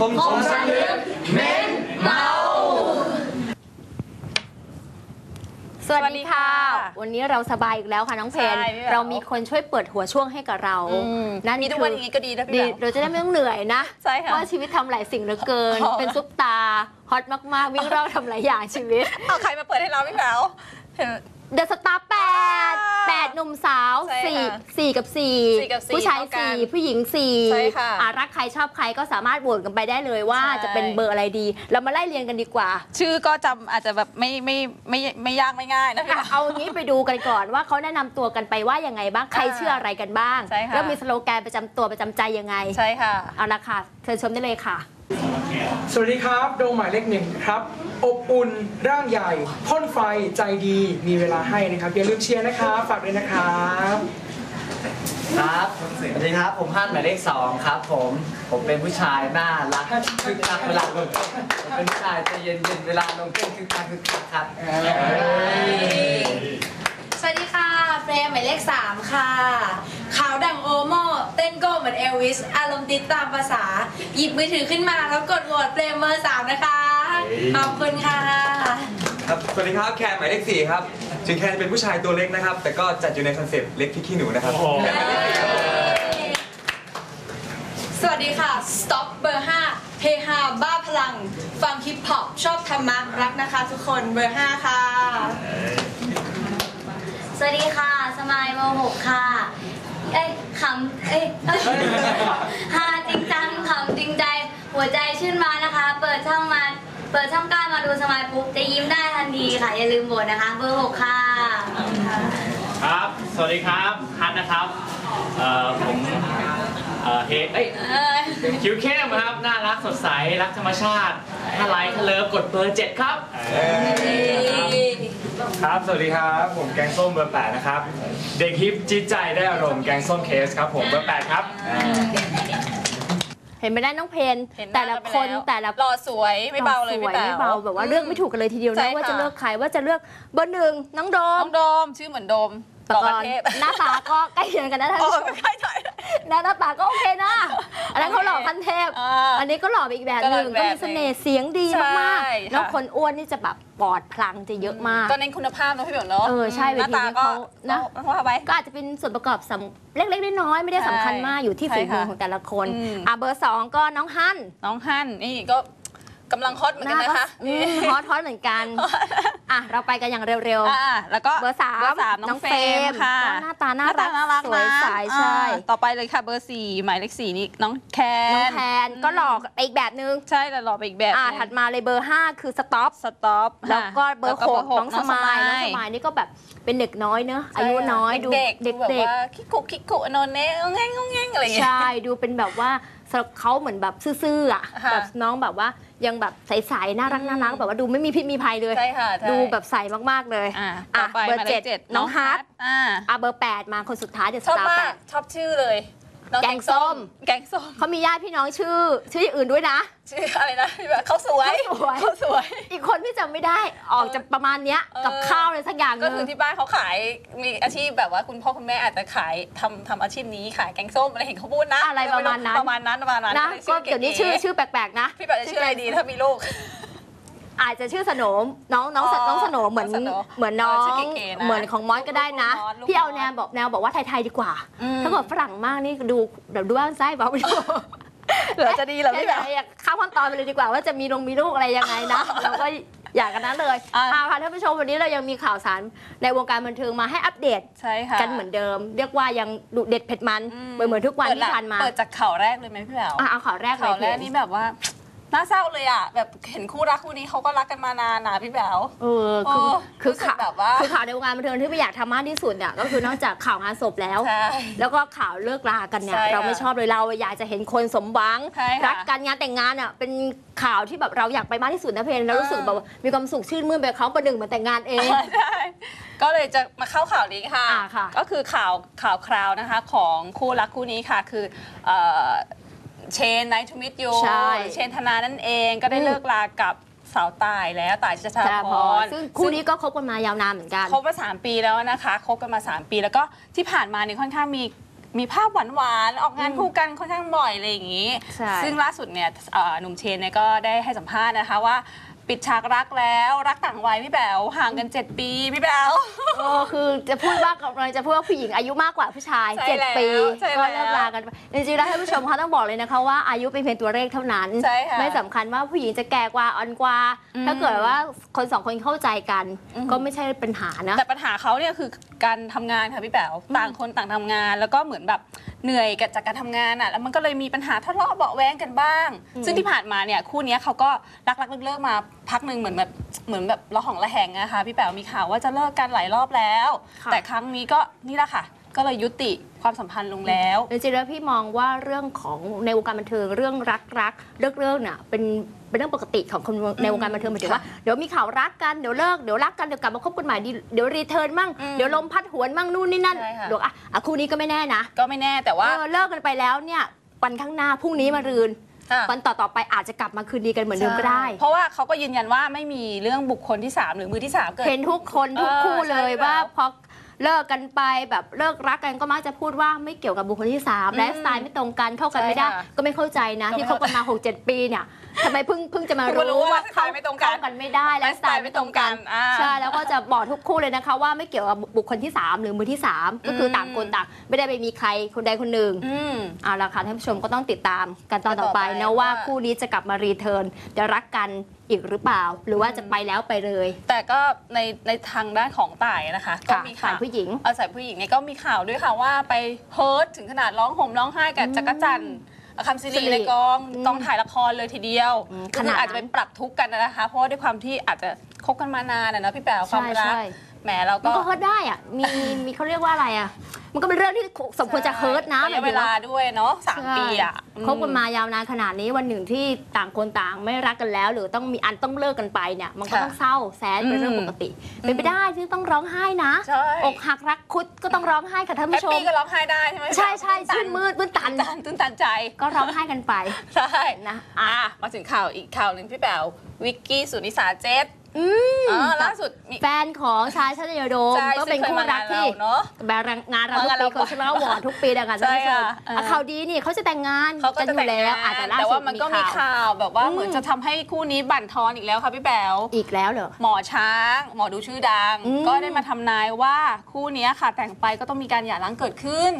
คมคมสันลึกเม้นเมาสวัสดีค่ะสวัสดีค่ะ วันนี้เราสบายอีกแล้วค่ะน้องเพนใช่พี่แหววเรามีคนช่วยเปิดหัวช่วงให้กับเรานั่นมีทุกคือวันอย่างนี้ก็ดีนะพี่ดีแหววเราจะได้ไม่ต้องเหนื่อยนะใช่ค่ะเพราะชีวิตทำหลายสิ่งเหลือเกิน อ๋อ เป็นซุปตาฮอตมากๆวิ่งรอบทำหลายอย่างชีวิต เอาใครมาเปิดให้เราพี่แหววเห็น เดอะสตาร์แปดแปดหนุ่มสาวใช่สี่ค่ะสี่กับสี่สี่กับสี่ผู้ชายเท่ากันสี่ผู้หญิงสี่ใช่ค่ะอ่รักใครชอบใครก็สามารถโหวตกันไปได้เลยว่าใช่ จะเป็นเบอร์อะไรดี เรามาไล่เรียงกันดีกว่าชื่อก็จำอาจจะแบบไม่ไม่ไม่ไม่ไม่ยากไม่ง่ายนะพี่อะแหววเอางี้ไปดูกันก่อนว่าเขาแนะนำตัวกันไปว่ายังไงบ้างใครอ่าเชื่ออะไรกันบ้าง ใช่ค่ะ แล้วมีสโลแกนประจำตัวประจำใจยังไงใช่ค่ะ เอาละค่ะเชิญชมได้เลยค่ะ สวัสดีครับ โดมหมายเลขหนึ่งครับ อบอุ่นร่างใหญ่พ่นไฟใจดีมีเวลาให้นะครับ อย่าลืมเชียร์นะครับ ฝากด้วยนะครับ ครับสวัสดีครับ ผมฮั่นหมายเลขสองครับ ผม ผมเป็นผู้ชายน่ารักคึกคักเวลาลงเต้นผมเป็นผู้ชายใจเย็นๆเวลาลงเต้นคึกคักคึกคักครับเอ้ยสวัสดีค่ะเฟรมหมายเลข3ค่ะ ขาวดังโอโม เต้นโก้เหมือนเอลวิส อารมณ์ติดตามภาษา หยิบมือถือขึ้นมาแล้วกดโหวตเฟรมเบอร์3นะคะ ขอบคุณค่ะ ครับ สวัสดีครับ แคนหมายเลขสี่ครับ ถึงแคนจะเป็นผู้ชายตัวเล็กนะครับ แต่ก็จัดอยู่ในคอนเซปต์เล็กพริกขี้หนูนะครับแคนหมายเลขสี่ครับ สวัสดีค่ะ Stop เบอร์5เฮฮาบ้าพลัง ฟังฮิปฮอปชอบธรรมะรักนะคะทุกคนเบอร์5ค่ะ สวัสดีค่ะ สมายโมหกค่ะ เอ้ยขำเอ้ยฮาจริงจังขำจริงใจ หัวใจชื่นมานะคะ เปิดช่องมา เปิดช่องก้ามาดูสมายปุ๊บจะยิ้มได้ทันทีค่ะ อย่าลืมโหวตนะคะ เบอร์หกค่ะ ครับ สวัสดีครับฮัทนะครับเอ่อผม เอ่อเฮเอ้ยเอ้ยคิวเข้มครับ น่ารักสดใส รักธรรมชาติ ถ้าไลค์ถ้าเลิฟกดเบอร์เจ็ดครับ ครับ สวัสดีครับ ผมแกงส้มเบอร์แปดนะครับ เด็กฮิปจิตใจได้อารมณ์แกงส้มเคสครับผมเบอร์แปดครับ เห็นไหมได้น้องเพนเห็นหแต่น้าละกันไปคนแล้วแต่ละหล่อสวยไม่เบาเลยสพี่วยแป๋ไม่เบาแบบว่าเลือกไม่ถูกกันเลยทีเดียวใช่นะว่าค่ะ จะเลือกใครว่าจะเลือกเบอร์หนึ่งน้องโดน้มองโดมชื่อเหมือนโดมแต่หล่อก่ปอนระเทศหน้าตาก็ใกล้เคียงกันนะท่านโอ้ผู้ชมใช่ใช่ หน้าตาก็โอเคนะอันนั้นเขาหล่อขั้นเทพอ่าอันนี้ก็หล่อไปอีกแบบหนึ่งก็หล่ออีกแบบก็มีเสน่ห์เสียงดีใช่มากค่ะๆแล้วคนอ้วนนี่จะแบบปอดพลังจะเยอะมากก็เน้นคุณภาพเนอะพี่เบลเนาะเออใช่หน้าตาก็เวทีนี้เขานะว่าไปก็อาจจะเป็นส่วนประกอบสำเล็กๆน้อยๆไม่ได้สำคัญมากอยู่ที่ใช่ฝีมือค่ะของแต่ละคนอืมอะเบอร์สองก็น้องฮั่นน้องฮั่นนี่ก็ กำลังฮอตเหมือนหกันน้านะก็คะอืมฮอตฮอตเหมือนกันอะเราไปกันอย่างเร็ว อ่าแล้วก็ๆเบอร์สามเบอร์สามน้องเฟรมค่ะก็หน้าตาน่าหน้าตาน่ารัรักกสวยนะใสใช่ อ่าต่อไปเลยค่ะเบอร์สี่หมายเลขสี่นี่น้องแคน้องนแทนก็หลอกไปอีกแบบนึงใช่แต่หล่อไปอีกแบบอ่าหนึ่งถัดมาเลยเบอร์5คือสต็อป สต็อปแล้วก็เบอร์แล้วหก็กน้องสมายน้องสมายนี่ก็แบบเป็นเด็กน้อยเนอะอายุน้อยดูเด็กๆเด็กดูแบบว่าคิกคุกคิกคุโนเน่งงแงงงแงงอะไรอย่างๆเงี้ย ใช่ดูเป็นแบบว่า สำหรับเขาเหมือนแบบซื่อๆอะค่ะแบบน้องแบบว่ายังแบบใสๆน่ารักน่ารักแบบว่าดูไม่มีพิษมีภัยเลย ใช่ค่ะใช่ดูแบบใสมากๆเลย อ่าอะต่อไปเบอร์หมายเลเจ็ขดเจ็ดน้องฮาร์ดอ่า อะเบอร์แปดมาคนสุดท้ายเดี๋ยวชอบสตาร์มาแปกดชอบชื่อเลยน้อ แกงส้ม แกงส้มเขามีญาติพี่น้องชื่อ ชื่ออย่างอื่นด้วยนะ ชื่ออะไรนะแบบเขาสวยเขาสวย เขาสวย อีกคนพี่จำไม่ได้ออกจะประมาณเนี้ยเออกับข้าวเลยสักอย่างหก็นึคืองที่บ้านเขาขายมีอาชีพแบบว่าคุณพ่อคุณแม่อาจจะขายทำทำอาชีพนี้ขายแกงส้มอะไรเห็นเขาพูดนะอะไรประมาณนั้นประมาณนั้นประมาณนั้นนะลก็เดี๋ยวนี้ชื่อก๋ๆชื่อแปลกๆนะพี่แบบจะชื่ออะไรดีถ้ามีลูก อาจจะชื่อสโหนมน้องน้องอ๋อน้องสโหนมเหมือนน้องสโหนมเหมือนน้องเออชื่อเก๋ๆนะเหมือนของมอสก็ได้นะ ลูกมอสลูกพี่เอามอสแนวบอกแนวบอกว่าไทยๆดีกว่า อืม ถ้าเกิดฝรั่งมากนี่ดูแบบดูบ้านไส้บอกไม่ถูกเหลือจะดีเหรอพี่แบบอยากข้ามขั้นตอนไปเลยดีกว่าว่าจะมีลงมีลูกอะไรยังไงนะเราก็อยากกันนั้นเลยอะ เอาค่ะท่านผู้ชมวันนี้เรายังมีข่าวสารในวงการบันเทิงมาให้อัปเดต ใช่ค่ะกันเหมือนเดิม เรียกว่ายังดุเด็ดเผ็ดมันอืเหมือนเหมือนทุกวันที่ผ่านมาเปิดจากข่าวแรกเลยไหมพี่แบบอะเอาข่าวแรกเลยข่าวแรกพี่นี่แบบว่า น่าเศร้าเลยอะ แบบเห็นคู่รักคู่นี้เขาก็รักกันมานานนะพี่แบวเออคือโอ้คือรู้สึกข่าวแบบว่าคือข่าวในวงการบันเทิงที่ไม่อยากทำมากที่สุดเนี่ยก็คือนอกจากข่าวงานศพแล้ว ใช่แล้วก็ข่าวเลิกลากันเนี่ยใช่ค่ะเราไม่ชอบเลยเราอยากจะเห็นคนสมหวังใช่ค่ะรักกันงานแต่งงานอะเป็นข่าวที่แบบเราอยากไปมากที่สุดนะเพนแล้วรู้สึกแบบว่ามีความสุขชื่นมื่นไปกับเขาประหนึ่งเหมือนแต่งงานเอง ใช่ก็เลยจะมาเข้าข่าวนี้ค่ะ อ่าค่ะก็คือข่าวข่าวคราวนะคะของคู่รักคู่นี้ค่ะ คือเชนไนทูมิ t ยูใช่ เชนธนานั่นเองก็ได้อืมเลิกลากับสาวตายแล้วตายชจ้าชาพพอรซึ่งคู่นี้ก็คบกันมายาวนานเหมือนกันคบมา 3 ปีแล้วนะคะคบกันมา 3 ปีแล้วก็ที่ผ่านมาเนี่ยค่อนข้างมีมีภาพหวานๆออกงานคู่กันค่อนข้างบ่อยอะไรอย่างนี้ใช่ซึ่งล่าสุดเนี่ยเอ่อหนุ่มเชนเนี่ยก็ได้ให้สัมภาษณ์นะคะว่า ปิดฉากรักแล้วรักต่างวัยพี่แบวห่างกัน 7 ปีพี่แบวเออคือจะพูดว่ากำลังจะพูดว่าผู้หญิงอายุมากกว่าผู้ชาย ใช่เจ็ดแล้วปีใช่ก็แล้วเลิกลากันไปจริงๆแล้วท่านผู้ชมเขาต้องบอกเลยนะคะว่าอายุเป็นเพียงตัวเลขเท่านั้น ใช่ค่ะไม่สำคัญว่าผู้หญิงจะแก่กว่าอ่อนกว่า อืม ถ้าเกิดว่าคนสองคนเข้าใจกันอืมก็ไม่ใช่ปัญหานะ แต่ปัญหาเขาเนี่ยคือการทำงานค่ะพี่แป๋วต่างคนต่างทำงาน แล้วก็เหมือนแบบเหนื่อยกับจากการทำงานอะแล้วมันก็เลยมีปัญหาทะเลาะเบาะแว้งกันบ้าง ซึ่งที่ผ่านมาเนี่ยคู่เนี้ยเขาก็รักรักๆเลิกๆมาพักหนึ่งเหมือนแบบเหมือนแบบระหองระแหงนะคะพี่แป๋วมีข่าวว่าจะเลิกกันหลายรอบแล้ว ค่ะ แต่ครั้งนี้ก็นี่แหละค่ะ ก็เลยยุติความสัมพันธ์ลงแล้ว จริงๆแล้วพี่มองว่าเรื่องของในวงการบันเทิงเรื่องรักรักเลิกเลิกเนี่ยเป็นเป็นเรื่องปกติของคนในวงการบันเทิงหมายถึงว่าเดี๋ยวมีข่าวรักกันเดี๋ยวเลิกเดี๋ยวรักกันเดี๋ยวกลับมาคบกันใหม่ดีเดี๋ยวรีเทิร์นมั่งอืมเดี๋ยวลมพัดหวนมั่งนู่นนี่นั่นใช่ค่ะ เดี๋ยวอะอะคู่นี้ก็ไม่แน่นะก็ไม่แน่แต่ว่าเออเลิกกันไปแล้วเนี่ยวันข้างหน้าพรุ่งนี้มารืนค่ะวันต่อต่อๆไปอาจจะกลับมาคืนดีกันเหมือนเดิมก็ได้ เพราะว่าเขาก็ยืนยันว่าไม่มีเรื่องบุคคลที่ 3 หรือมือที่ 3 เกิด เห็นทุกคนทุกเออคู่เลยใช่ว่าแล้วพอ เลิกกันไปแบบเลิกรักกันก็มักจะพูดว่าไม่เกี่ยวกับบุคคลที่3อืมไลฟ์สไตล์ไม่ตรงกันเข้ากันไม่ได้ ใช่ค่ะก็ไม่เข้าใจนะก็ไม่ที่คบกันมา 6-7 ปีเนี่ยทำไมเพิ่งเพิ่งจะมาเพิ่งมารู้รู้ว่าว่าไลฟ์สไตล์ไม่ตรงกัน เข้ากันไม่ได้ไลฟ์สไตล์ไม่ตรงกันอ่า ใช่แล้วก็จะบอกทุกคู่เลยนะคะ ว่าไม่เกี่ยวกับบุคคลที่3หรือมือที่3ก็คือต่างคนต่างไม่ได้ไปมีใครคนใดคนหนึ่ง อืม เอาละค่ะท่านผู้ชมก็ต้องติดตามกันตอนต่อไปกันต่อไปนะว่าว่า คู่นี้จะกลับมารีเทิร์นจะรักกัน อีกหรือเปล่า หรือว่าจะไปแล้วไปเลย แต่ก็ในในทางด้านของต่ายนะคะ ก็ค่ะมีฝ่าข่ายวผู้หญิงเอาสายผู้หญิงเนี่ยก็มีข่าวด้วยค่ะว่าไปเฮิร์ตถึงขนาดร้องห่มร้องไห้กับจักรจันทร์คำสิสิริริในกองอืมกองถ่ายละครเลยทีเดียวอืมก็ขคืนาดออาจจะไปปรับทุกข์กันนะคะ เพราะว่าด้วยความที่อาจจะคบกันมานานอะนะพี่แป๋วความใช่รักใช่ แหมเรามันก็ก็เฮิร์ตได้อะมีมีมีเขาเรียกว่าอะไรอะ มันก็เป็นเรื่องที่สมควรจะเฮิร์ตนะระยะเวลาด้วยเนาะสามปีอะคบกันมายาวนานขนาดนี้วันหนึ่งที่ต่างคนต่างไม่รักกันแล้ว หรือต้องมีอันต้องเลิกกันไปเนี่ยมันก็ต้องเศร้าแสนเป็นเรื่องปกติเป็นไปได้ที่ต้องร้องไห้นะใช่อกหักรักคุดก็ต้องร้องไห้ค่ะท่านแฮปผู้ชม ปี้ก็ร้องไห้ได้ใช่ไหมใช่ใช่ตื้ชื่นมืดตื้นตัน ตันตื้นตันใจ ก็ร้องไห้กันไปใช่นะอะมาถึงข่าวอีกข่าวหนึ่งพี่แป๋ววิกกี้สุนิสาเจษ อืมอ๋อล่าสุดมี แฟนของชายชาติยโดม ใช่ก็เป็นคู่รักที่ซึ่งเคยมางานเราเนอะแบบงานเราทุกมางานปีเราเขาชนะวอร์ดทุกปีดังกันใช่ท่านผู้ชมค่ะเอออะข่าวดีนี่เขาจะแต่งงานเขาก็กันจะอยู่แต่งแล้วงาอาจจะนล่าแต่สุว่าดมันก็มีข่าว ข่าวแบบว่าอืมเหมือนจะทำให้คู่นี้บั่นทอนอีกแล้วค่ะพี่แป๋ว อีกแล้วเหรอ หมอช้าง หมอดูชื่อดัง อืม ก็ได้มาทำนายว่าคู่เนี้ยค่ะ แต่งไปก็ต้องมีการหย่าร้างเกิดขึ้น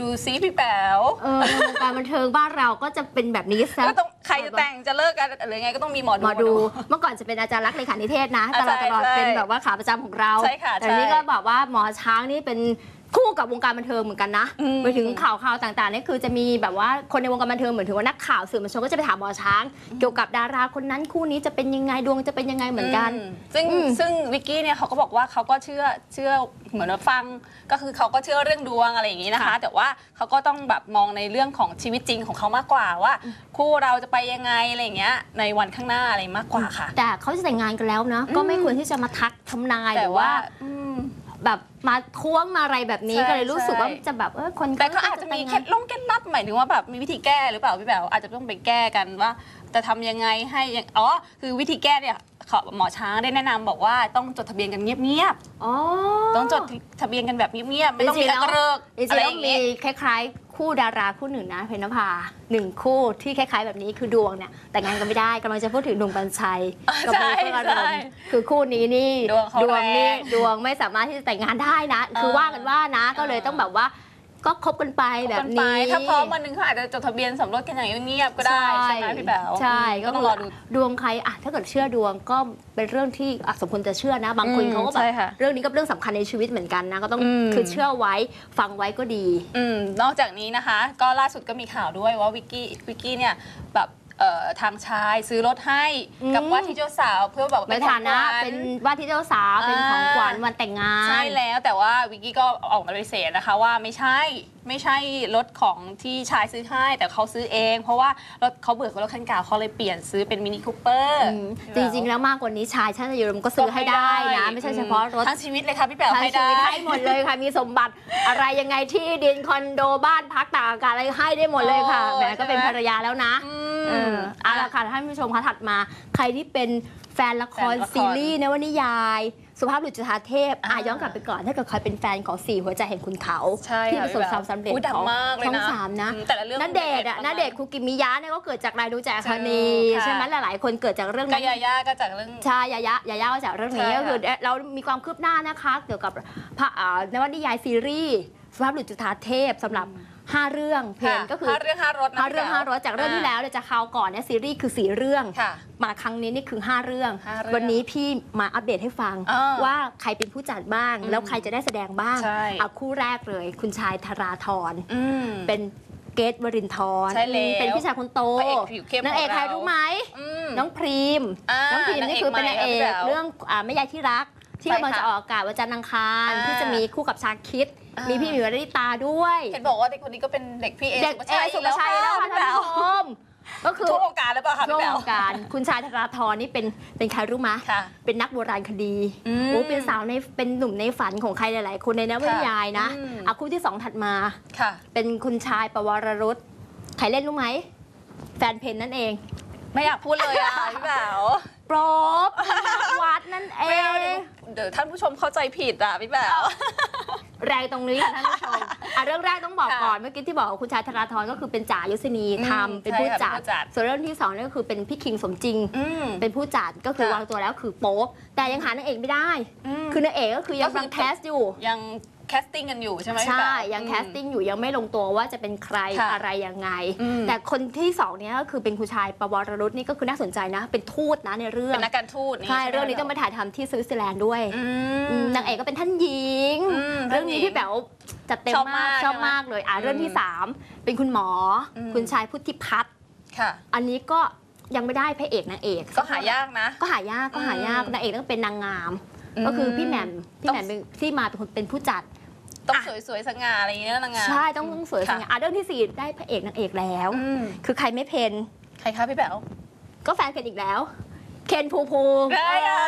ดูซิพี่แป๋ว เออในวงการบันเทิงบ้านเราก็จะเป็นแบบนี้ซะ ก็ต้องใครจะแต่งจะเลิกกันหรือไงก็ต้องมีหมอดู หมอดู เมื่อก่อนจะเป็นอาจารย์รักษณ์เลขานิเทศนะอะตลอดใช่ตลอดใช่เป็นแบบว่าขาประจำของเรา ใช่ค่ะแต่นี่ใช่ก็แบบว่าหมอช้างนี่เป็น คู่กับวงการบันเทิงเหมือนกันนะอืมไปถึงข่าวข่าวต่างๆนี่คือจะมีแบบว่าคนในวงการบันเทิงเหมือนถึงว่านักข่าวสื่อมวลชนก็จะไปถามหมอช้าง เกี่ยวกับดาราคนนั้นคู่นี้จะเป็นยังไงดวงจะเป็นยังไงเหมือนกันมซึ่งอืมซึ่งวิกกี้เนี่ยเขาก็บอกว่าเขาก็เชื่อเชื่อเหมือนว่าฟังก็คือเขาก็เชื่อเรื่องดวงอะไรอย่างนี้นะคะค่ะแต่ว่าเขาก็ต้องแบบมองในเรื่องของชีวิตจริงของเขามากกว่าว่า คู่เราจะไปยังไงอะไรอย่างเงี้ยในวันข้างหน้าอะไรมากกว่าค่ะ แต่เขาจะแต่งงานกันแล้วนะอืมก็ไม่ควรที่จะมาทักทำนายหแต่รือว่าว่าอืม แบบมาท้วงมาอะไรแบบนี้ใช่ก็เลยรู้สึกว่าใช่ จะแบบเออคนแต่ก็อาจจะมีเคล็ดลงเคล็ดลับหมายถึงว่าแบบมีวิธีแก้หรือเปล่าพี่แบวอาจจะต้องไปแก้กันว่า จะทำยังไงให้ยังอ๋อคือวิธีแก้เนี่ยเขาหมอช้างได้แนะนำบอกว่าต้องจดทะเบียนกันเงียบอ๋อ ๆต้องจดทะเบียนกันแบบเงียบๆไม่ต้องมีจริงๆแล้วอักเริกจริงอะไรๆอแล้วย่างมีงี้ คล้ายๆ คู่ดาราคู่หนึ่งนะเพญนภาหนึ่งคู่ที่คล้ายๆ แบบนี้คือดวงเนี่ยแต่งงานกันไม่ได้กำลังจะพูดถึงหนุ่มกัญชัยกับใช่โบเฟิร์นอารใช่มณ์คือคู่นี้นี่ดวงเขาดวงนี่แรงดวงไม่สามารถที่จะแต่งงานได้นะ คือเออว่ากันว่านะก็เลยต้องแบบว่า ก็คบกันไปแบแบบบนี้นี้ถ้าพร้อมวันหนึ่งเขาอาจจะจดทะเบียนสมรสกันอย่างเงียบๆก็ได้ใช่ไหมพี่แป๋วใช่ก็ก็ต้องรอดู ดวงใครอะถ้าเกิดเชื่อดวงก็เป็นเรื่องที่อะสมควรจะเชื่อนะ บางคนอืมเขาก็แบบใช่ค่ะเรื่องนี้ก็เป็นเรื่องสำคัญในชีวิตเหมือนกันนะก็ต้องอืม คือเชื่อไว้ฟังไว้ก็ดี อืมนอกจากนี้นะคะ ก็ล่าสุดก็มีข่าวด้วยว่าวิกกี้วิกกี้เนี่ยแบบ เอ่อทางชายซื้อรถให้อืมกับว่าที่เจ้าสาวเพื่อแบบในฐานะของขวัญ เป็นว่าที่เจ้าสาวเป็นของขวัญอ่าวันแต่งงาน ใช่แล้วแต่ว่าวิกกี้ก็ออกมาปฏิเสธนะคะว่าไม่ใช่ไม่ใช่รถของที่ชายซื้อให้ แต่เขาซื้อเอง เพราะว่ารถเขาเบื่อกับรถคันเก่าเขาเลยเปลี่ยนซื้อเป็นมินิคูเปอร์อืมจริงๆ แล้วมากกว่านี้ชายชาติยรมก็ซื้อให้ได้นะ ไม่ใช่เฉพาะรถทั้งชีวิตเลยค่ะพี่แป๋วทั้งให้ชีได้ วิตให้หมดเลยค่ะ มีสมบัติอะไรยังไงที่ดินคอนโดบ้านพักต่างอากาศอะไรให้ได้หมดเลยค่ะโอ้แหมก็เป็นใช่ไหม ภรรยาแล้วนะ อืเอมอเอาละค่ะท่านผู้ชมคะถัดมา ใครที่เป็นแฟนละครแฟนละครซีรีส์นวนิยาย สุภาพบุรุษจุฑาเทพอะอ่าย้อนกลับไปก่อนถ้าเกิดใครเป็นแฟนของสี่หัวใจแห่งคุณเขาใช่ที่ค่ะประสบพี่แบความวสำเร็จอุ๊ยดังของมากเลยช่องนะสามนะอืมแต่ละเรื่องนัดเดทอะมันนัดเดทมากคุกิมิยะเนี่ยก็เกิดจากรายดูจากคานีค่ะใช่ไหมหลายๆ คนเกิดจากเรื่องก็นั้นยาย่าก็จากเรื่องใช่ยายะยายาก็จากเรื่องนี้ใช่ค่ะก็คือเรามีความคืบหน้านะคะ เกี่ยวกับพระอ่านวนิยายซีรีส์สุภาพบุรุษจุฑาเทพสำหรับ 5 เรื่องเพลงก็คือห้าเรื่องห้ารถนะห้าเรื่องพี่ห้าแป๋วรถจากเรื่องที่แล้วเนี่ยจะคราวก่อนเนี่ยซีรีส์คือสี่เรื่องค่ะมาครั้งนี้นี่คือ5เรื่องห้าเรื่อง วันนี้พี่มาอัปเดตให้ฟังอ่าว่าใครเป็นผู้จัดบ้างอืมแล้วใครจะได้แสดงบ้างใช่เอาคู่แรกเลย คุณชายธราธรอืมเป็นเกตวรินทร์ใช่แล้วเป็นพี่ชายคนโตพระเอกผิวเข้มนางเอกของใครเรารู้ไหมอืมน้องพรีมอ่าน้องพรีมนี่คือเป็นนางเอกนางเอกใหม่อะพี่แป๋วเรื่องอ่าแม่ยายที่รัก ที่ใช่กำลังค่ะจะออกอากาศวันจันทร์อังคารอ่าที่จะมีคู่กับชาคิดอ่ามีมีพี่หมิวรดิตาด้วย เห็นบอกว่าเด็กคนนี้ก็เป็นเด็กพี่เอเด็กเอสุภาชัยแล้วค่ะพี่ท่านแป๋วผู้ชมก็คือทุกวงการเลยเปล่าคะช่วพี่งแป๋ววงการคุณชายธราธรนี่เป็นเป็นใครรู้ไหมค่ะเป็นนักโบราณคดีอืมโอ้เป็นสาวในเป็นหนุ่มในฝันของใครหลาย ๆ คนในนวนิยายนะอืมอาคู่ที่สองถัดมาค่ะเป็นคุณชายปวรรุษใครเล่นรู้ไหมแฟนเพนนั่นเอง ไม่อยากพูดเลยอะพี่แป๋วโปรบธนวัฒน์นั่นเอไม่เอาเดี๋ยวง เดี๋ยวท่านผู้ชมเข้าใจผิดอะพี่แป๋ว แรงตรงนี้ค่ะท่านผู้ชมอะเรื่องแรกต้องบอกค่ะก่อนเมื่อกี้ที่บอกว่าคุณชายธราธรก็คือเป็นจ่ายศนีอืมทำเป็นใช่ผู้ค่ะจัดเป็นผู้จัด ส่วนเรื่องที่สองนี่ก็คือเป็นพี่คิงสมจริง อืม เป็นผู้จัดก็คือค่ะ วางตัวแล้วคือโป๊ปแต่ยังหานางเอกไม่ได้ ม คือนางเอกก็คือยังก็คือ รังแคสอยู่ ยังแคสติ้งกันอยู่ใช่ไหมพี่ใช่แป๋วยังอืม แคสติ้งอยู่ยังไม่ลงตัวว่าจะเป็นใครค่ะอะไรยังไง อืม แต่คนที่สองเนี้ยก็คือเป็นคุณชายปวรรุษนี่ก็คือน่าสนใจนะ เป็นทูตนะในเรื่องเป็นนักการทูตนี่ใช่ไหมเรื่องนี้ต้องมาถ่ายทำที่สวิตเซอร์แลนด์ด้วยอือืมมนางเอกก็เป็นท่านหญิง อืมเรื่องนี้ท่านหญิงพี่แป๋วจัดเต็มชอบมากมากชอบใช่ไหมมากเลยอะอืมเรื่องที่สามเป็นคุณหมออม คุณชายพุทธิพัฒน์ค่ะ อันนี้ก็ยังไม่ได้พระเอกนางเอกก็หายากนะ ก็หายากก็หายากอืม นางเอกต้องเป็นนางงามอืมก็คือพี่แหม่มพี่ต้องแหม่มเป็นที่มาเป็นคนเป็นผู้จัด ต้องอะ สวยๆสง่าอะไรอย่างเงี้ยนางงาม ใช่ต้องต้องสวยสค่ะ ง่าอะเรื่องที่สี่ได้พระเอกนางเอกแล้ว อืมคือใครไม่เพน ใครคะพี่แป๋วก็แฟนกันอีกแล้ว เคนภูมิภูมิได้ค่ะ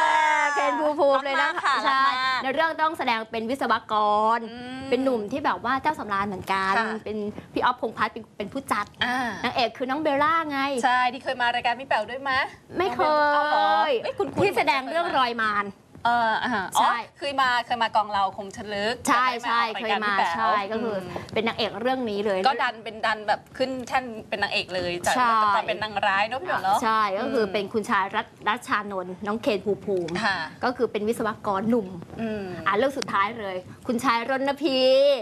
เคนภูมิภูมิเลยนะรักมากค่ะใช่รักมากในเรื่องต้องแสดงเป็นวิศวกร อืมเป็นหนุ่มที่แบบว่าเจ้าสำราญเหมือนกัน ค่ะ เป็นพี่ออฟพงษ์พัฒน์เป็นเป็นผู้จัดอ่านางเอกคือน้องเบลล่าไง ใช่ที่เคยมารายการพี่แป๋วด้วยไหมไม่เคเอาเหรอย เอ้ยคุณคุณที่แสดงเรื่องรอยมาร เอออ่าอ๋อใช่เคยมาเคยมากองเราคมชลึกใช่จำได้ไหใช่ออกเครายการมาพี่แป๋วใช่ก็คืออมเป็นนางเอกเรื่องนี้เลย ก็ดันเป็นดันแบบขึ้นแท่นเป็นนางเอกเลยจากใช่จากตอนเป็นนางร้ายเนอะพี่แป๋วเนาะ ใช่ก็คืออมเป็นคุณชายรัตรัชชานนท์น้องเคนภูมิภูมิ ค่ะ ก็คือเป็นวิศวกรหนุ่ม อืม อะเรื่องสุดท้ายเลย คุณชายรณพี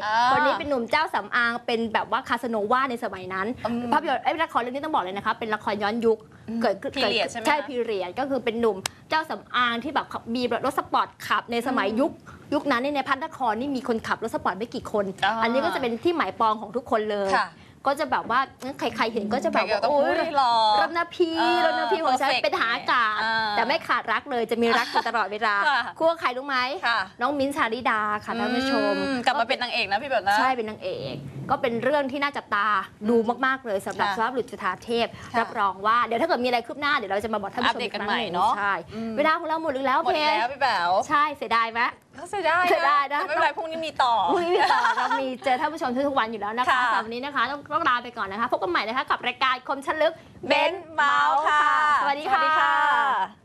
อ่าคนนี้เป็นหนุ่มเจ้าสำอางเป็นแบบว่าคาสโนวาในสมัยนั้นอืม ภาพยนตร์ไอ้ยละครเรื่องนี้ต้องบอกเลยนะคะเป็นละครย้อนยุคอืม เกิดขึ้น Period เกิดใช่ไหมใช่คะพีเรียดก็คือเป็นหนุ่มเจ้าสำอางที่แบบขับมีรถสปอร์ตขับในสมัยยุคยุคนั้นเนี่ยในพันธครนี่มีคนขับรถสปอร์ตไม่กี่คน อ่า อันนี้ก็จะเป็นที่หมายปองของทุกคนเลย ค่ะก็จะแบบว่าใครๆเห็นก็จะแบบใครว่าๆต้องโอ้ย อุ้ยหล่อ รณพีเออรณพีของฉัน perfect เป็นทหารอากาศอ่าแต่ไม่ขาดรักเลยจะมีรักอยู่ตลอดเวลาค่ะคู่กับใครรู้ไหมค่ะ น้องมิ้นท์ชาลิดาค่ะท่านผู้ชม อืกลับมาเป็นนางเอกนะพี่แป๋วนะ ใช่เป็นนางเอก ก็เป็นเรื่องที่น่าจับตาดูมาก ๆ เลยสำหรับค่ะสุภาพบุรุษจุฑาเทพ ค่ะรับรองว่าเดี๋ยวถ้าเกิดมีอะไรคืบหน้าเดี๋ยวเราจะมาบอกท่านผู้ชมอัปเดตกันครั้งใหม่งเนอะใช่อืม เวลาของเราหมดแล้วหมดเพแล้วพี่แป๋วใช่เสียดายไหม ก็เสียดายเสียดายนะ แต่ไม่เป็นไรพรุ่งนี้มีต่อ พรุ่งนี้มีต่อเรามีเจอท่านผู้ชมทุกๆวันอยู่แล้วนะคะค่ะ สำหรับวันนี้นะคะต้องต้องลาไปก่อนนะคะ พบกันใหม่นะคะกับรายการคมชลึกเบ้นเมาส์ค่ะ สวัสดีสวัสดีค่ะค่ะ